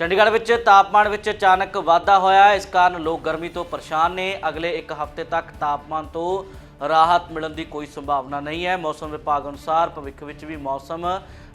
ਚੰਡੀਗੜ੍ਹ ਵਿੱਚ ਤਾਪਮਾਨ ਵਿੱਚ ਅਚਾਨਕ ਵਾਧਾ ਹੋਇਆ ਇਸ ਕਾਰਨ ਲੋਕ ਗਰਮੀ ਤੋਂ ਪਰੇਸ਼ਾਨ ਨੇ। ਅਗਲੇ ਇੱਕ ਹਫ਼ਤੇ ਤੱਕ ਤਾਪਮਾਨ ਤੋਂ ਰਾਹਤ ਮਿਲਣ ਦੀ ਕੋਈ ਸੰਭਾਵਨਾ ਨਹੀਂ ਹੈ। ਮੌਸਮ ਵਿਭਾਗ ਅਨੁਸਾਰ ਭਵਿੱਖ ਵਿੱਚ ਵੀ ਮੌਸਮ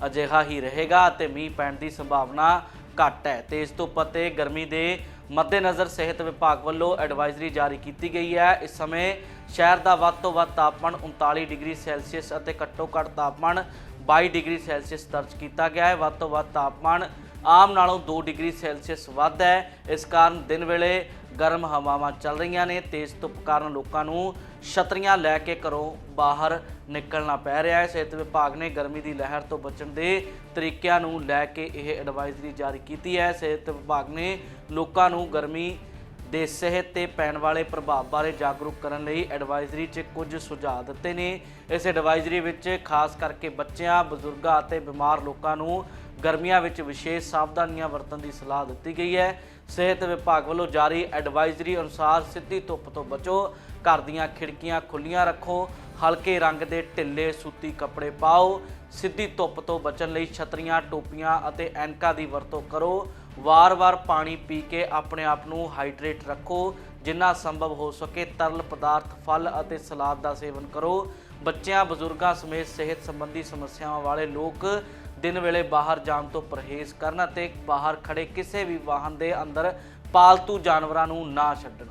ਅਜਿਹਾ ਹੀ ਰਹੇਗਾ ਅਤੇ ਮੀਂਹ ਪੈਣ ਦੀ ਸੰਭਾਵਨਾ ਘੱਟ ਹੈ। ਤੇਜ਼ ਧੁੱਪ ਅਤੇ ਗਰਮੀ ਦੇ ਮੱਦੇਨਜ਼ਰ ਸਿਹਤ ਵਿਭਾਗ ਵੱਲੋਂ ਐਡਵਾਈਜ਼ਰੀ ਜਾਰੀ ਕੀਤੀ ਗਈ ਹੈ। ਇਸ ਸਮੇਂ ਸ਼ਹਿਰ ਦਾ ਵੱਧ ਤੋਂ ਵੱਧ ਤਾਪਮਾਨ 39 ਡਿਗਰੀ ਸੈਲਸੀਅਸ ਅਤੇ ਘੱਟੋ ਘੱਟ ਤਾਪਮਾਨ 22 ਡਿਗਰੀ ਸੈਲਸੀਅਸ ਦਰਜ ਕੀਤਾ ਗਿਆ ਹੈ। ਵੱਧ ਤੋਂ ਵੱਧ ਤਾਪਮਾਨ ਆਮ ਨਾਲੋਂ 2 ਡਿਗਰੀ ਸੈਲਸੀਅਸ ਵੱਧ ਹੈ। ਇਸ ਕਾਰਨ ਦਿਨ ਵੇਲੇ ਗਰਮ ਹਵਾਵਾਂ ਚੱਲ ਰਹੀਆਂ ਨੇ। ਤੇਜ਼ ਧੁੱਪ ਕਾਰਨ ਲੋਕਾਂ ਨੂੰ ਛਤਰੀਆਂ ਲੈ ਕੇ ਘਰੋਂ ਬਾਹਰ ਨਿਕਲਣਾ ਪੈ ਰਿਹਾ ਹੈ। ਸਿਹਤ ਵਿਭਾਗ ਨੇ ਗਰਮੀ ਦੀ ਲਹਿਰ ਤੋਂ ਬਚਣ ਦੇ ਤਰੀਕਿਆਂ ਨੂੰ ਲੈ ਕੇ ਇਹ ਐਡਵਾਈਜ਼ਰੀ ਜਾਰੀ ਕੀਤੀ ਹੈ। ਸਿਹਤ ਵਿਭਾਗ ਨੇ ਲੋਕਾਂ ਨੂੰ ਗਰਮੀ ਦੇ ਸਿਹਤ ਤੇ ਪੈਣ ਵਾਲੇ ਪ੍ਰਭਾਵ ਬਾਰੇ ਜਾਗਰੂਕ ਕਰਨ ਲਈ ਐਡਵਾਈਜ਼ਰੀ 'ਚ ਕੁਝ ਸੁਝਾਅ ਦਿੱਤੇ ਨੇ। ਇਸ ਐਡਵਾਈਜ਼ਰੀ ਵਿੱਚ ਖਾਸ ਕਰਕੇ ਬੱਚਿਆਂ, ਬਜ਼ੁਰਗਾਂ ਅਤੇ ਬਿਮਾਰ ਲੋਕਾਂ ਨੂੰ ਗਰਮੀਆਂ ਵਿੱਚ ਵਿਸ਼ੇਸ਼ ਸਾਵਧਾਨੀਆਂ ਵਰਤਣ ਦੀ ਸਲਾਹ ਦਿੱਤੀ ਗਈ ਹੈ। ਸਿਹਤ ਵਿਭਾਗ ਵੱਲੋਂ ਜਾਰੀ ਐਡਵਾਈਜ਼ਰੀ ਅਨੁਸਾਰ ਸਿੱਧੀ ਧੁੱਪ ਤੋਂ ਬਚੋ। ਘਰ ਦੀਆਂ ਖਿੜਕੀਆਂ ਖੁੱਲੀਆਂ ਰੱਖੋ। ਹਲਕੇ ਰੰਗ ਦੇ ਢਿੱਲੇ ਸੂਤੀ ਕੱਪੜੇ ਪਾਓ। ਸਿੱਧੀ ਧੁੱਪ ਤੋਂ ਬਚਣ ਲਈ ਛਤਰੀਆਂ, ਟੋਪੀਆਂ ਅਤੇ ਐਨਕਾਂ ਦੀ ਵਰਤੋਂ ਕਰੋ। ਵਾਰ-ਵਾਰ ਪਾਣੀ ਪੀ ਕੇ ਆਪਣੇ ਆਪ ਨੂੰ ਹਾਈਡਰੇਟ ਰੱਖੋ। ਜਿੰਨਾ ਸੰਭਵ ਹੋ ਸਕੇ ਤਰਲ ਪਦਾਰਥ, ਫਲ ਅਤੇ ਸਲਾਦ ਦਾ ਸੇਵਨ ਕਰੋ। ਬੱਚਿਆਂ, ਬਜ਼ੁਰਗਾਂ ਸਮੇਤ ਸਿਹਤ ਸੰਬੰਧੀ ਸਮੱਸਿਆਵਾਂ ਵਾਲੇ ਲੋਕ ਦਿਨ ਵੇਲੇ ਬਾਹਰ ਜਾਣ ਤੋਂ ਪਰਹੇਜ਼ ਕਰਨ ਅਤੇ ਬਾਹਰ ਖੜੇ ਕਿਸੇ ਵੀ ਵਾਹਨ ਦੇ ਅੰਦਰ ਪਾਲਤੂ ਜਾਨਵਰਾਂ ਨੂੰ ਨਾ ਛੱਡਣ।